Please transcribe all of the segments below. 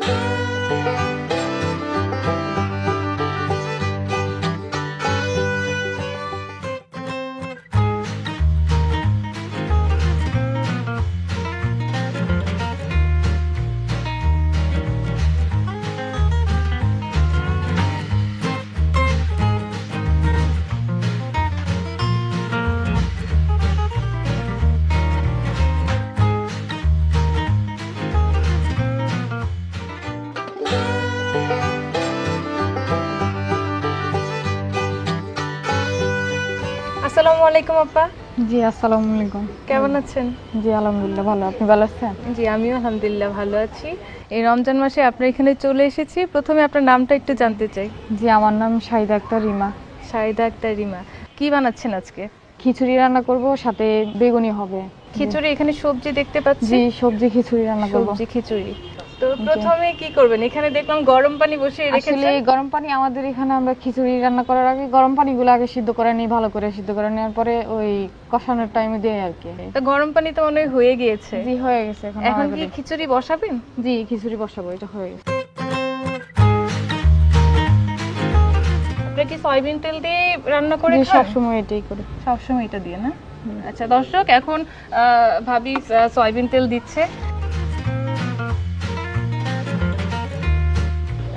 love. আসসালামু আলাইকুম আপা। জি আসসালামু আলাইকুম। কেমন আছেন? জি আলহামদুলিল্লাহ ভালো। আপনি ভালো আছেন? জি আমিও আলহামদুলিল্লাহ ভালো আছি। এই রমজান মাসে আপনার এখানে চলে এসেছি। প্রথমে আপনার নামটা একটু জানতে চাই। জি আমার নাম শাহিদা আক্তার রিমা। শাহিদা আক্তার রিমা কি বানাচ্ছেন আজকে? খিচুড়ি রান্না করব সাথে বেগুনি হবে। খিচুড়ি এখানে সবজি দেখতে পাচ্ছি জি সবজি খিচুড়ি রান্না করব। সবজি খিচুড়ি। তো প্রথমে কি করবেন? এখানে দেখলাম গরম পানি বসিয়ে আসলে গরম পানি আমাদের এখানে আমরা খিচুড়ি রান্না করার আগে গরম পানিগুলো আগে সিদ্ধ করে নিই ভালো করে সিদ্ধ করে নেওয়ার পরে ওই কষানোর টাইমে দিই আর কি। তো গরম পানি তো মনে হয়ে গিয়েছে। জি হয়ে গেছে এখন এখন কি খিচুড়ি বসাবেন? জি খিচুড়ি বসাবো এটা হয়ে গেছে। কি সয়াবিন তেল দিয়ে রান্না করে এটাই করি। সবসময় এটা দিয়ে না? আচ্ছা দর্শক এখন আহ, ভাবি সয়াবিন তেল দিচ্ছে।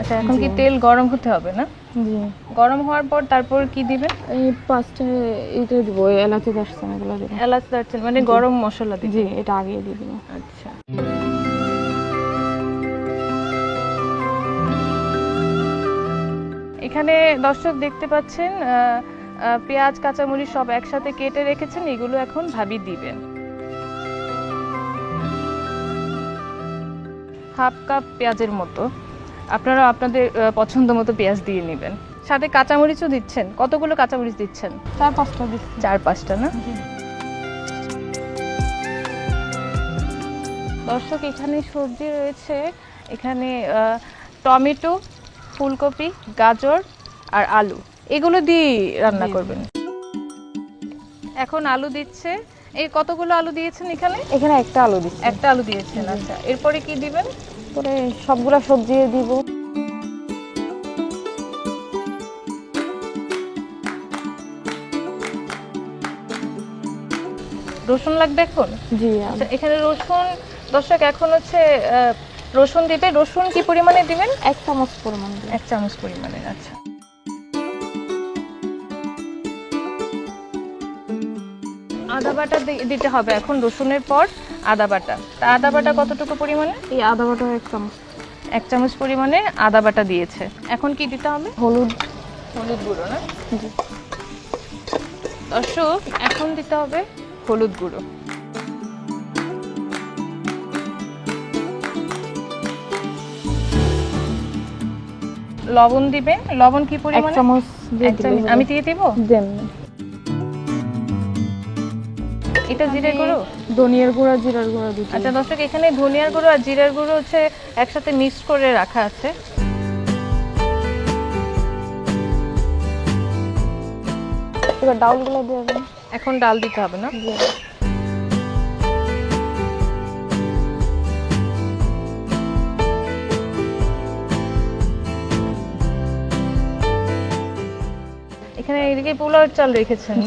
আচ্ছা এখন কি তেল গরম হতে হবে না? জি। গরম হওয়ার পর তারপর কি দিবেন এই পাঁচটা এটা দিব এলাচি দারচিনি এগুলো দিব। এলাচ দারচিনি মানে গরম মশলা দিবেন জি এটা আগে দিয়ে দিব। আচ্ছা। এখানে দর্শক দেখতে পাচ্ছেন পেঁয়াজ কাঁচামরিচ সব একসাথে কেটে রেখেছেন এগুলো এখন ভাবি দিবেন। হাফ কাপ পেঁয়াজের মতো। আপনারা আপনাদের পছন্দ মতো পেঁয়াজ দিয়ে নেবেন। সাথে কাঁচামরিচও দিচ্ছেন। কতগুলো কাঁচামরিচ দিচ্ছেন? চার পাঁচটা দিচ্ছি। চার পাঁচটা না? দর্শক এখানে সবজি রয়েছে। এখানে টমেটো ফুলকপি গাজর আর আলু। এগুলো দিয়ে রান্না করবেন। এখন আলু দিচ্ছে। এই কতগুলো আলু দিয়েছেন এখানে? এখানে একটা আলু দিচ্ছি। একটা আলু দিয়েছেন আচ্ছা। এরপরে কি দিবেন? পরে সবগুলা সবজি দিব। রসুন লাগবে এখন? জি আচ্ছা এখানে রসুন দর্শক এখন হচ্ছে আহ, রসুন দিবে। রসুন কি পরিমাণে দিবেন? এক চামচ পরিমাণে এক চামচ পরিমাণে আচ্ছা। আদা বাটা দিতে হবে। এখন রসুনের পর আদা বাটা। তা আদা বাটা কতটুকু পরিমাণে? এই আদা বাটা এক চামচ। এক চামচ পরিমাণে আদা বাটা দিয়েছে। এখন কি দিতে হবে? হলুদ। হলুদ গুঁড়ো না? দর্শক এখন দিতে হবে হলুদ গুঁড়ো। লবণ দিবেন? লবণ কি পরিমাণে? এক চামচ- আমি দিয়ে দিব? দেন। এটা জিরে গুঁড়ো? ধনিয়ার গুঁড়া জিরার গুঁড়া দিতে আচ্ছা দর্শক এখানে ধনিয়ার গুঁড়ো আর জিরার গুঁড়ো হচ্ছে একসাথে মিক্স করে রাখা আছে। এবার ডাউলগুলো দিয়ে দেন এখন ডাল দিতে হবে না? এখানে এদিকে পোলাওয়ের চাল রেখেছেন।